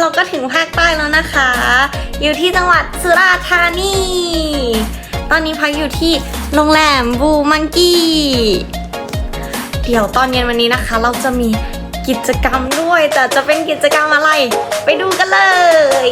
เราก็ถึงภาคใต้แล้วนะคะ อยู่ที่จังหวัดสุราษฎร์ธานี ตอนนี้พักอยู่ที่โรงแรมบูมังกี้ เดี๋ยวตอนเย็นวันนี้นะคะ เราจะมีกิจกรรมด้วย แต่จะเป็นกิจกรรมอะไร ไปดูกันเลย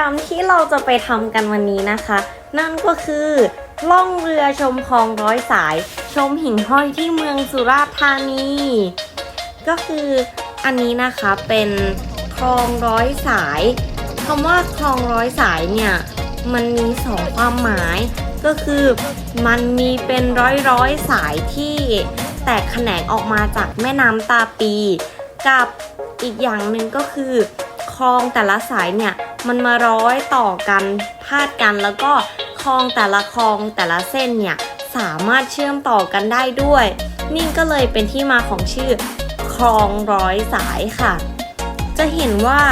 รรมที่เราจะไปทำกันวันนี้นะคะ นั่นก็คือล่องเรือชมคลองร้อยสาย ชมหิ่งห้อยที่เมืองสุราษฎร์ธานี ก็คืออันนี้นะคะเป็นคลองร้อยสายคำว่าคลองร้อยสายเนี่ยมันมีสองความหมาย ก็คือมันมีเป็นร้อยร้อยสายที่แตกแขนงออกมาจากแม่น้ำตาปี กับอีกอย่างหนึ่งก็คือคลองแต่ละสายเนี่ย มันมาร้อยต่อกันพาดกันแล้วก็คลองแต่ละคลองแต่ละเส้นเนี่ยสามารถเชื่อมต่อกันได้ด้วย นี่ก็เลยเป็นที่มาของชื่อคลองร้อยสายค่ะ จะเห็นว่า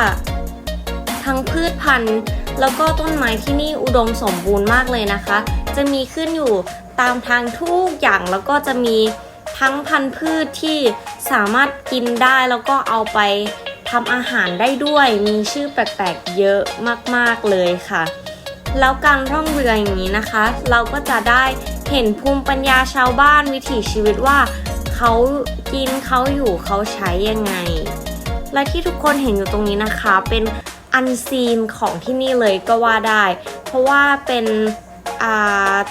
ทั้งพืชพันธุ์แล้วก็ต้นไม้ที่นี่อุดมสมบูรณ์มากเลยนะคะ จะมีขึ้นอยู่ตามทางทุกอย่างแล้วก็จะมีทั้งพันธุ์พืชที่สามารถกินได้แล้วก็เอาไป ทำอาหารได้ด้วย มีชื่อแปลกๆเยอะมากๆเลยค่ะ แล้วการท่องเรืออย่างนี้นะคะ เราก็จะได้เห็นภูมิปัญญาชาวบ้านวิถีชีวิตว่าเขากินเขาอยู่เขาใช้ยังไง และที่ทุกคนเห็นอยู่ตรงนี้นะคะเป็นอันซีนของที่นี่เลยก็ว่าได้ เพราะว่าเป็น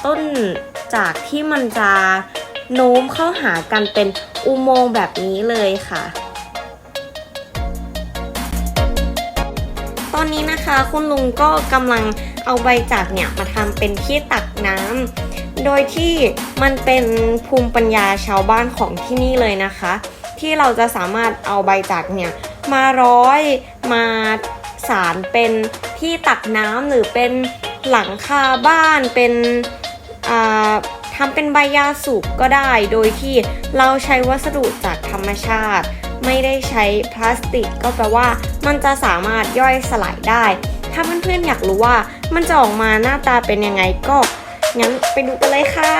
ต้นจากที่มันจะโน้มเข้าหากันเป็นอุโมงค์แบบนี้เลยค่ะ ตอนนี้นะคะ คุณลุงก็กำลังเอาใบจากเนี่ยมาทำเป็นที่ตักน้ำโดยที่มันเป็นภูมิปัญญาชาวบ้านของที่นี่เลยนะคะ ที่เราจะสามารถเอาใบจากเนี่ยมาร้อยมาสารเป็นที่ตักน้ำหรือเป็นหลังคาบ้านเป็นอ่าทำเป็นใบยาสูบก็ได้ โดยที่เราใช้วัสดุจากธรรมชาติ ไม่ได้ใช้พลาสติก ก็แปลว่า มันจะสามารถย่อยสลายได้ ถ้าเพื่อนๆอยากรู้ว่า มันจะออกมาหน้าตาเป็นยังไงก็งั้นไปดูกันเลยค่ะ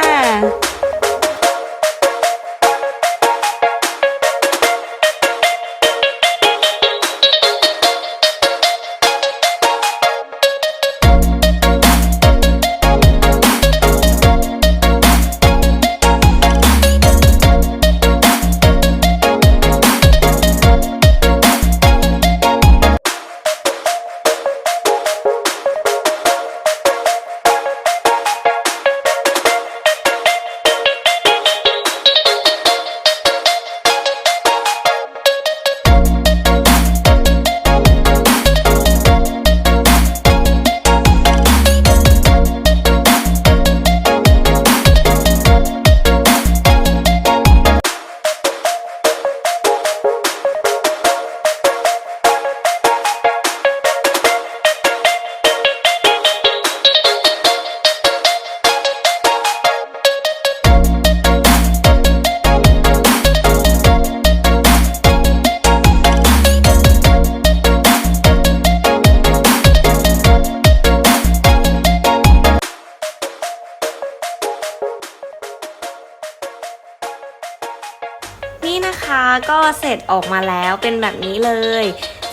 ก็เสร็จออกมาแล้วเป็นแบบนี้เลย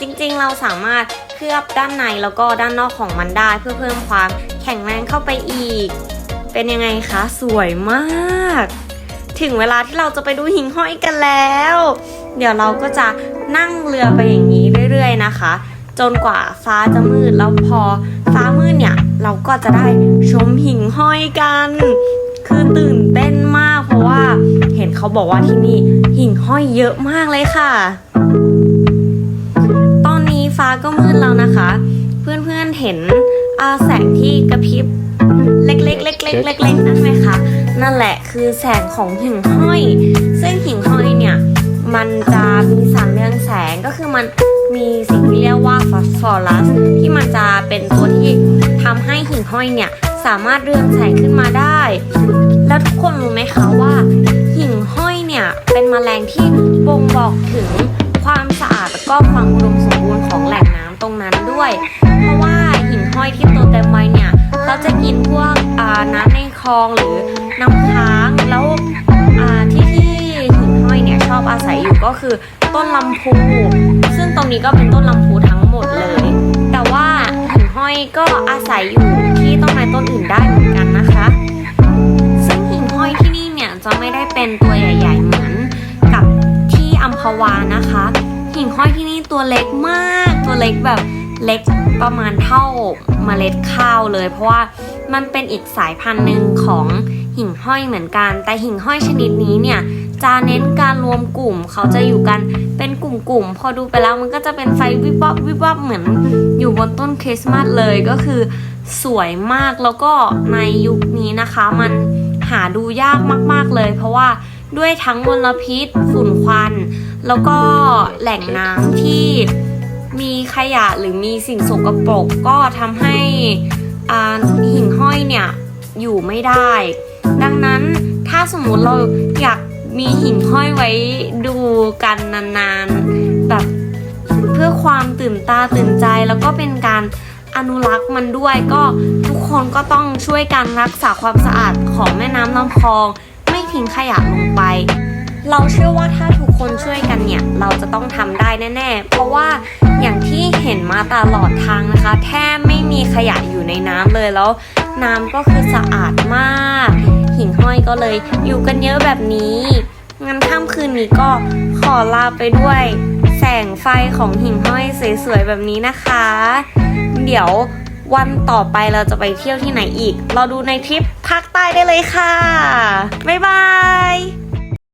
จริงๆเราสามารถเคลือบด้านในแล้วก็ด้านนอกของมันได้เพื่อเพิ่มความแข็งแรงเข้าไปอีก เป็นยังไงคะสวยมาก ถึงเวลาที่เราจะไปดูหิ่งห้อยกันแล้ว เดี๋ยวเราก็จะนั่งเรือไปอย่างนี้เรื่อยๆนะคะ จนกว่าฟ้าจะมืดแล้วพอฟ้ามืดเนี่ยเราก็จะได้ชมหิ่งห้อยกัน คือตื่นเต้นมาก ว่าเห็นเขาบอกว่าที่นี่หิ่งห้อยเยอะมากเลยค่ะ ตอนนี้ฟ้าก็มืดแล้วนะคะ เพื่อนๆเห็นแสงที่กระพริบเล็กๆเล็กๆเล็กๆนั่นไหมคะ นั่นแหละคือแสงของหิ่งห้อย ซึ่งหิ่งห้อยเนี่ยมันจะมีสารเรืองแสงก็คือมันมีสิ่งที่เรียกว่าฟอสฟอรัสที่มันจะเป็นตัวที่ทำให้หิ่งห้อยเนี่ยสามารถเรืองแสงขึ้นมาได้ แล้วทุกคนรู้ไหมคะว่าหิ่งห้อยเนี่ยเป็นแมลงที่บ่งบอกถึงความสะอาดและก็ความอุดมสมบูรณ์ของแหล่งน้ำตรงนั้นด้วย เพราะว่าหิ่งห้อยที่โตเต็มวัยเนี่ยเขาจะกินพวกน้ำในคลองหรือน้ำค้างแล้วที่ที่หิ่งห้อยเนี่ยชอบอาศัยอยู่ก็คือต้นลำพูซึ่งตรงนี้ก็เป็นต้นลำพูทั้งหมดเลย แต่ว่าหิ่งห้อยก็อาศัยอยู่ที่ต้นไม้ต้นอื่นได้ เป็นตัวใหญ่ ๆ เหมือนกับที่อัมพวานะคะ หิ่งห้อยที่นี่ตัวเล็กมาก ตัวเล็กแบบเล็กประมาณเท่าเมล็ดข้าวเลย เพราะว่ามันเป็นอีกสายพันธุ์หนึ่งของหิ่งห้อยเหมือนกัน แต่หิ่งห้อยชนิดนี้เนี่ยจะเน้นการรวมกลุ่ม เขาจะอยู่กันเป็นกลุ่มๆ พอดูไปแล้วมันก็จะเป็นไฟวิบวับวิบวับเหมือนอยู่บนต้นคริสต์มาสเลยก็คือสวยมากแล้วก็ในยุคนี้นะคะมัน หาดูยากมาก ๆเลย เพราะว่าด้วยทั้งมลพิษฝุ่นควัน แล้วก็แหล่งน้ำที่มีขยะหรือมีสิ่งสกปรกก็ทำให้หิ่งห้อยเนี่ยอยู่ไม่ได้ ดังนั้นถ้าสมมุติเราอยากมีหิ่งห้อยไว้ดูกันนานๆแบบเพื่อความตื่นตาตื่นใจแล้วก็เป็นการ อนุรักษ์มันด้วยก็ทุกคนก็ต้องช่วยกันรักษาความสะอาดของแม่น้ำลำคลอง ไม่ทิ้งขยะลงไป เราเชื่อว่าถ้าทุกคนช่วยกันเนี่ย เราจะต้องทำได้แน่ๆ เพราะว่าอย่างที่เห็นมาตลอดทางนะคะ แทบไม่มีขยะอยู่ในน้ำเลยแล้ว น้ำก็คือสะอาดมาก หิ่งห้อยก็เลยอยู่กันเยอะแบบนี้งั้นค่ำคืนนี้ก็ขอลาไปด้วย แสงไฟของหิ่งห้อยสวยๆแบบนี้นะคะ เดี๋ยววันต่อไปเราจะไปเที่ยวที่ไหนอีก เราดูในทริปภาคใต้ได้เลยค่ะ บ๊ายบาย